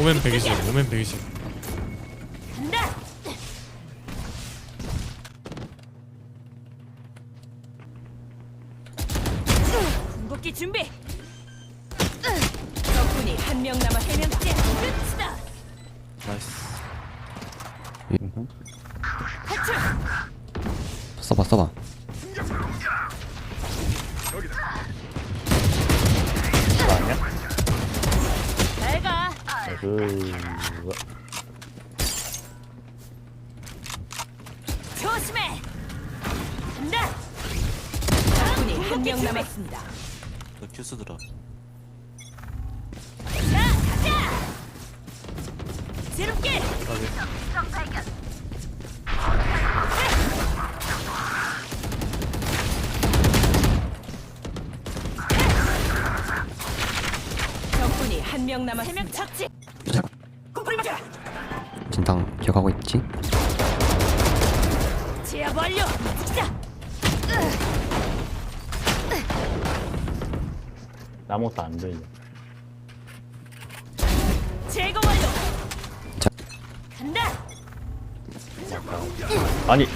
오멘 120 오멘 120 간다. 궁극기 준비. 적군이 한 명 남아 세 명째 끝이다. 나이스 탈출. 써봐 써봐 가. 그 조심해. 간다. 적군이 한 명 남았습니다. 너 큐스더라 자, 가자. 새롭게. 적군이 한 명 남았습니다. 세명 착지. 꼬리 맞아. 진탕 기억하고 있지? 제압 완료. 자, 아무것도 안 들려. 제거 완료. 자. 간다. 아니